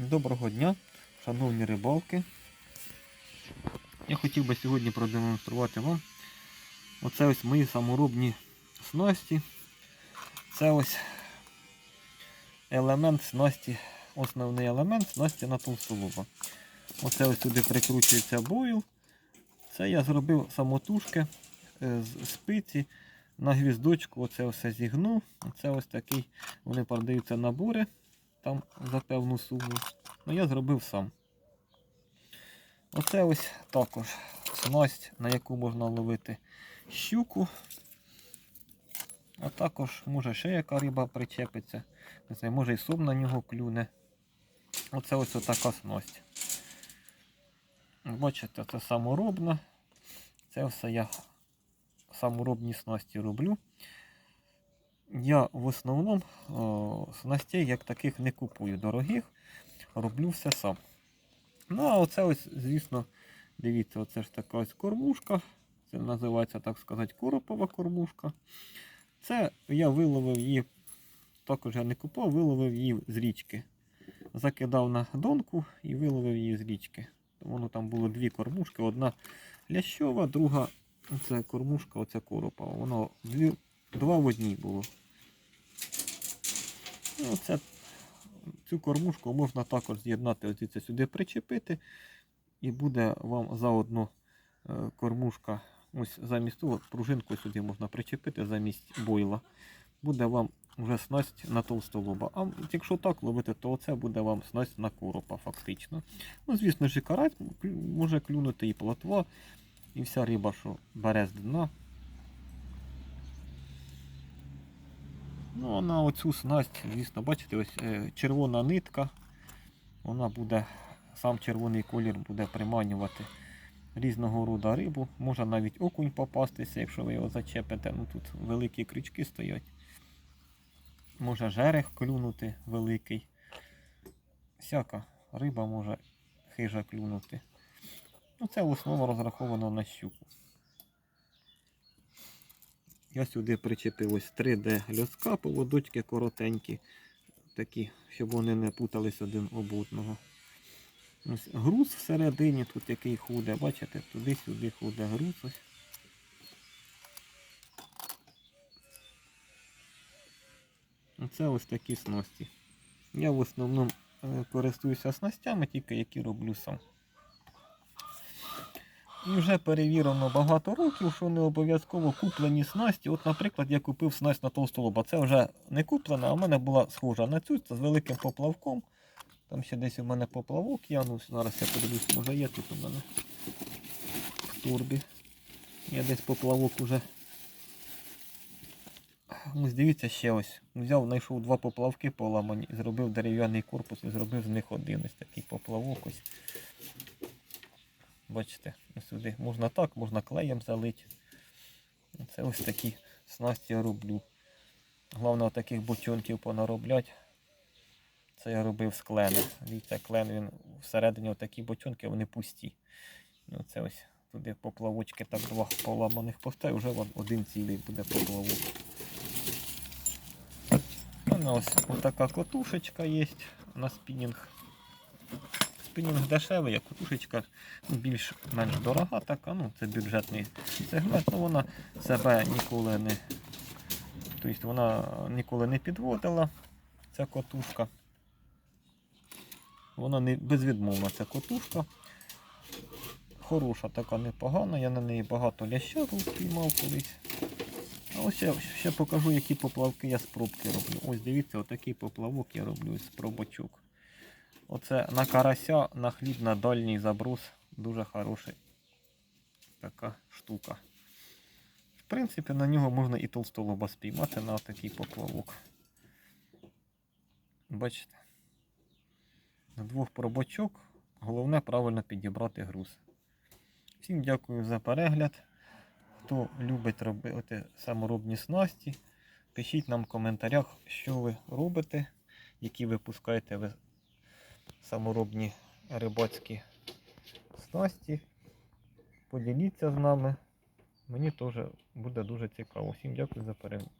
Доброго дня, шановні рибалки. Я хотів би сьогодні продемонструвати вам оце ось мої саморобні снасті. Це ось елемент снасті, основний елемент снасті на толстолоба. Оце ось сюди прикручується бойл. Це я зробив самотужки е, з спиці на гвіздочку. Оце все зігнув. Оце ось такий, вони продаються набори там за певну суму. Ну я зробив сам. Оце ось також снасть, на яку можна ловити щуку. А також може ще яка риба причепиться. Не знаю, може і сом на нього клюне. Оце ось така снасть. Бачите, це саморобна. Це все я саморобні снасті роблю. Я в основному о, снастей як таких не купую дорогих, роблю все сам. Ну, а оце ось, звісно, дивіться, оце ж така ось кормушка. Це називається, так сказати, коропова кормушка. Це я виловив її, також я не купував, виловив її з річки. Закидав на донку і виловив її з річки. Воно там було дві кормушки, одна лящова, друга це кормушка, оця коропова. Воно дві, два в одній було. Ну, це, цю кормушку можна також з'єднати, ось це сюди причепити. І буде вам заодно е, кормушка. Ось замість того пружинку сюди можна причепити замість бойла. Буде вам вже снасть на толстолоба. А якщо так ловити, то це буде вам снасть на коропа фактично. Ну, звісно ж, і карась може клюнути і плотва, і вся риба, що бере з дна. Ну, на оцю снасть, звісно, бачите, ось е, червона нитка. Вона буде, сам червоний колір буде приманювати різного роду рибу. Може навіть окунь попастися, якщо ви його зачепите. Ну тут великі крючки стоять. Може жерех клюнути великий. Всяка риба може хижа клюнути. Ну, це в основному розраховано на щуку. Я сюди причепив ось 3D льоска, поводочки коротенькі, такі, щоб вони не путались один об одного. Ось груз всередині, тут який худе, бачите, туди-сюди худе груз. Ось. Оце ось такі снасті. Я в основному е, користуюся снастями, тільки які роблю сам. І вже перевірено багато років, що не обов'язково куплені снасті. От, наприклад, я купив снасть на толстолоба. Це вже не куплена, а в мене була схожа на цю з великим поплавком. Там ще десь у мене поплавок. Ну, зараз я подивлюсь, може є тут у мене в турбі. Я десь поплавок уже. Ось дивіться ще ось. Взяв, знайшов два поплавки поламані, зробив дерев'яний корпус і зробив з них один ось такий поплавок. ось. Бачите, сюди можна так, можна клеєм залити. Це ось такі снасті я роблю. Головне таких бочонків понароблять. Це я робив з клена. Дивіться, клен він всередині такі бочонки, вони пусті. Ну, це ось туди поплавочки так два поламаних поставив, вже вон один цілий буде поплавок. У мене ось така котушечка є на спінінг. Спінінг дешевий, а котушечка ну, більш-менш дорога така, ну це бюджетний сегмент, ну вона себе ніколи не. Тобто вона ніколи не підводила, ця котушка. Вона не безвідмовна ця котушка. Хороша така непогана, я на неї багато ляща піймав колись. А ось я ще покажу, які поплавки я з пробки роблю. Ось дивіться, отакий поплавок я роблю з пробочок. Оце на карася, на хліб, на дальній заброс. Дуже хороший така штука. В принципі, на нього можна і толстолоба спіймати на такий поплавок. Бачите? На двох пробочок. Головне правильно підібрати груз. Всім дякую за перегляд. Хто любить робити саморобні снасті, пишіть нам в коментарях, що ви робите, які ви пускаєте ви саморобні рибацькі снасті. Поділіться з нами. Мені теж буде дуже цікаво. Всім дякую за перегляд.